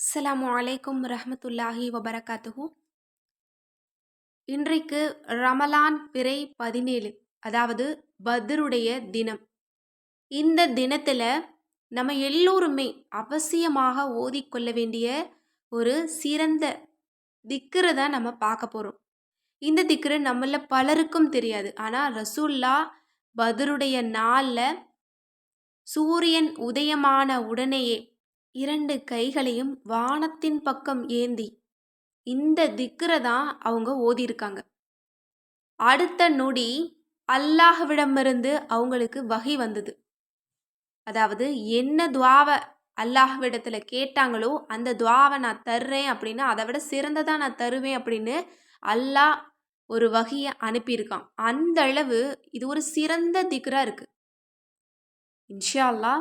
அஸ்லாம் அலைக்கும் ரஹமத்துல்லாஹி வபரகாத்துஹு. இன்றைக்கு ரமலான் பிறை பதினேழு அதாவது பத்ருடைய தினம். இந்த தினத்தில் நம்ம எல்லோருமே அவசியமாக ஓதிக்கொள்ள வேண்டிய ஒரு சிறந்த திக்கரை தான் நம்ம பார்க்க போகிறோம் இந்த திக்கரு நம்மள பலருக்கும் தெரியாது. ஆனால் ரசூல்லா பத்ருடைய நாளில் சூரியன் உதயமான உடனேயே இரண்டு கைகளையும் வானத்தின் பக்கம் ஏந்தி இந்த திக்கரை தான் அவங்க ஓதியிருக்காங்க. அடுத்த நொடி அல்லாஹ்விடமிருந்து அவங்களுக்கு வகை வந்தது. அதாவது என்ன துவாவை அல்லாஹ்விடத்தில் கேட்டாங்களோ அந்த துவாவை நான் தர்றேன் அப்படின்னா அதை விட சிறந்ததாக நான் தருவேன் அப்படின்னு அல்லாஹ் ஒரு வகையை அனுப்பியிருக்கான். அந்த அளவு இது ஒரு சிறந்த திக்ரா இருக்குது இன்ஷா அல்லாஹ்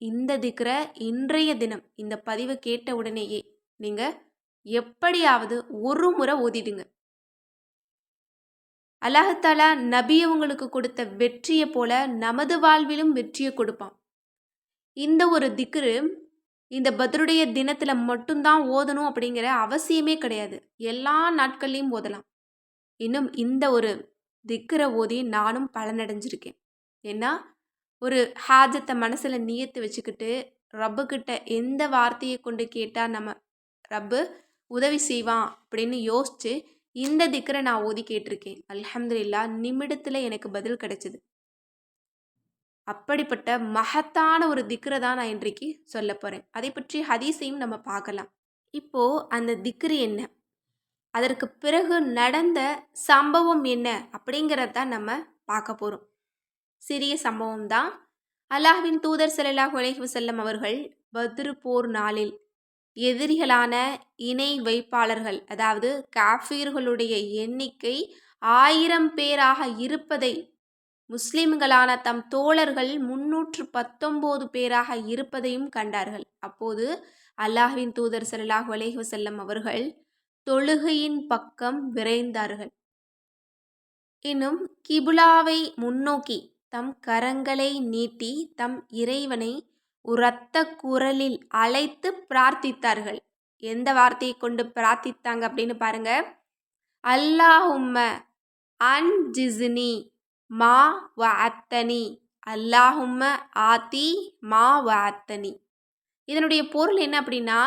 இந்த திக்கிற இன்றைய தினம் இந்த பதிவு கேட்ட உடனேயே நீங்கள் எப்படியாவது ஒரு முறை ஓதிடுங்க. அல்லாஹாலா நபியவங்களுக்கு கொடுத்த வெற்றியை போல நமது வாழ்விலும் வெற்றியை கொடுப்பான். இந்த ஒரு திக்ரு இந்த பத்ருடைய தினத்தில் மட்டும்தான் ஓதணும் அப்படிங்கிற அவசியமே கிடையாது. எல்லா நாட்கள்லையும் ஓதலாம். இன்னும் இந்த ஒரு திக்கரை ஓதி நானும் பலனடைஞ்சிருக்கேன். ஏன்னா ஒரு ஹாஜத்தை மனசில் நியத்து வச்சுக்கிட்டு ரப்புக்கிட்ட எந்த வார்த்தையை கொண்டு கேட்டால் நம்ம ரப்பு உதவி செய்வான் அப்படின்னு யோசித்து இந்த திக்கரை நான் ஓதி கேட்டிருக்கேன். அல்ஹம்துலில்லா நிமிடத்தில் எனக்கு பதில் கிடைச்சிது. அப்படிப்பட்ட மகத்தான ஒரு திக்கரை தான் நான் இன்றைக்கு சொல்ல போகிறேன் அதை பற்றி ஹதீஸையும் நம்ம பார்க்கலாம். இப்போது அந்த திக்ரு என்ன? அதற்கு பிறகு நடந்த சம்பவம் என்ன அப்படிங்கிறத தான் நம்ம பார்க்க போகிறோம் சிறிய சம்பவம் தான் அல்லாஹ்வின் தூதர் ஸல்லல்லாஹு அலைஹி வஸல்லம் அவர்கள் பத்ரு போர் நாளில் எதிரிகளான இணை வைப்பாளர்கள் அதாவது காஃபீர்களுடைய எண்ணிக்கை ஆயிரம் பேராக இருப்பதை முஸ்லிம்களான தம் தோழர்கள் முன்னூற்று பத்தொம்போது பேராக இருப்பதையும் கண்டார்கள். அப்போது அல்லாஹ்வின் தூதர் ஸல்லல்லாஹு அலைஹி வஸல்லம் அவர்கள் தொழுகையின் பக்கம் விரைந்தார்கள். இன்னும் கிபுலாவை முன்னோக்கி தம் கரங்களை நீட்டி தம் இறைவனை உரத்த குரலில் அழைத்து பிரார்த்தித்தார்கள். எந்த வார்த்தையை கொண்டு பிரார்த்தித்தாங்க அப்படின்னு பாருங்க. அல்லாஹும்ம அன் ஜிஸ்னி மா அத்தனி அல்லாஹும்ம ஆத்தி மா வ அத்தனி இதனுடைய பொருள் என்ன அப்படின்னா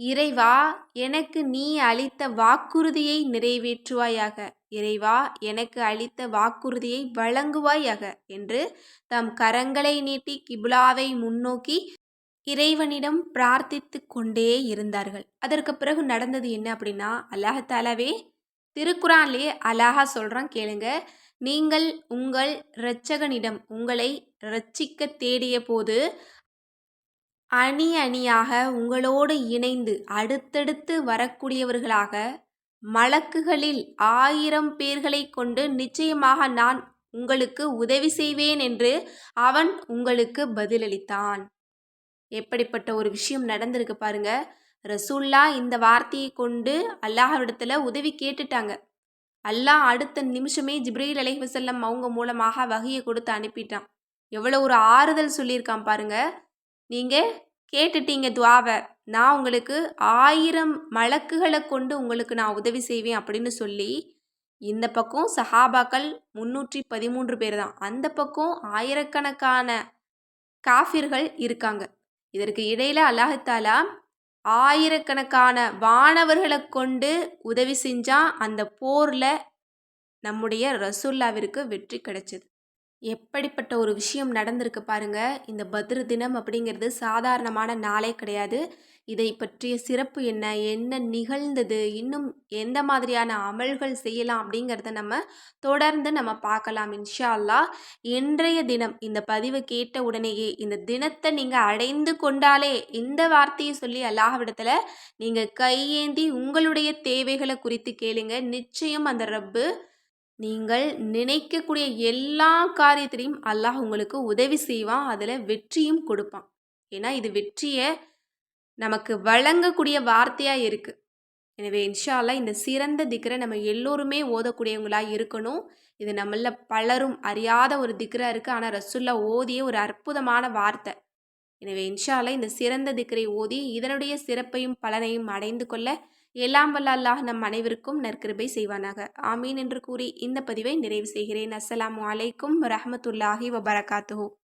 இறைவா எனக்கு நீ அளித்த வாக்குறுதியை நிறைவேற்றுவாயாக. இறைவா எனக்கு அளித்த வாக்குறுதியை வழங்குவாயாக என்று தம் கரங்களை நீட்டி கிபுலாவை முன்னோக்கி இறைவனிடம் பிரார்த்தித்து கொண்டே இருந்தார்கள். அதற்கு பிறகு நடந்தது என்ன அப்படின்னா அல்லாஹாலாவே திருக்குறான்லே அழகா சொல்கிறான் கேளுங்க. நீங்கள் உங்கள் இரட்சகனிடம் உங்களை ரட்சிக்க தேடிய போது அணி அணியாக உங்களோடு இணைந்து அடுத்தடுத்து வரக்கூடியவர்களாக மலக்குகளில் ஆயிரம் பேர்களை கொண்டு நிச்சயமாக நான் உங்களுக்கு உதவி செய்வேன் என்று அவன் உங்களுக்கு பதிலளித்தான். எப்படிப்பட்ட ஒரு விஷயம் நடந்திருக்கு பாருங்க. ரசூல்லா இந்த வார்த்தையை கொண்டு அல்லாஹ்விடத்தில் உதவி கேட்டுட்டாங்க. அல்லாஹ் அடுத்த நிமிஷமே ஜிப்ரீல் அலைஹசல்லம் அவங்க மூலமாக வகையை கொடுத்து அனுப்பிட்டான். எவ்வளோ ஒரு ஆறுதல் சொல்லியிருக்கான் பாருங்கள் நீங்கள் கேட்டுட்டீங்க துவாவை. நான் உங்களுக்கு ஆயிரம் மலக்குகளை கொண்டு உங்களுக்கு நான் உதவி செய்வேன் அப்படின்னு சொல்லி இந்த பக்கம் சஹாபாக்கள் முன்னூற்றி பதிமூன்று பேர் தான். அந்த பக்கம் ஆயிரக்கணக்கான காஃபிர்கள் இருக்காங்க. இதற்கு இடையில் அல்லாஹாலா ஆயிரக்கணக்கான வானவர்களை கொண்டு உதவி செஞ்சால் அந்த போரில் நம்முடைய ரசுல்லாவிற்கு வெற்றி கிடைச்சது. எப்படிப்பட்ட ஒரு விஷயம் நடந்திருக்கு பாருங்க. இந்த பத்ரு தினம் அப்படிங்கிறது சாதாரணமான நாளே கிடையாது. இதை பற்றிய சிறப்பு என்ன? என்ன நிகழ்ந்தது? இன்னும் எந்த மாதிரியான அமல்கள் செய்யலாம் அப்படிங்கிறத நம்ம தொடர்ந்து நம்ம பார்க்கலாம் இன்ஷா அல்லா இன்றைய தினம் இந்த பதிவு கேட்ட உடனேயே இந்த தினத்தை நீங்கள் அடைந்து கொண்டாலே இந்த வார்த்தையை சொல்லி அல்லாஹ்விடத்தில் நீங்கள் கையேந்தி உங்களுடைய தேவைகளை குறித்து கேளுங்க. நிச்சயம் அந்த ரப்பு நீங்கள் நினைக்கக்கூடிய எல்லா காரியத்திலையும் அல்லாஹ் உங்களுக்கு உதவி செய்வான் அதில் வெற்றியும் கொடுப்பான். ஏன்னா இது வெற்றியை நமக்கு வழங்கக்கூடிய வார்த்தையாக இருக்குது எனவே இன்ஷால்லா இந்த சிறந்த திக்கரை நம்ம எல்லோருமே ஓதக்கூடியவங்களாக இருக்கணும். இது நம்மள பலரும் அறியாத ஒரு திக்கராக இருக்குது ஆனால் ரசுல்லா ஓதிய ஒரு அற்புதமான வார்த்தை. எனவே இன்ஷால்லா இந்த சிறந்த திக்கரை ஓதி இதனுடைய சிறப்பையும் பலனையும் அடைந்து கொள்ள எல்லாம் வல்ல அல்லாஹ் நம் அனைவருக்கும் நற்கிருபை செய்வானாக. ஆமீன் என்று கூறி இந்த பதிவை நிறைவு செய்கிறேன். அஸ்ஸலாமு அலைக்கும் வரஹமத்துல்லாஹி வபரகாத்துஹூ.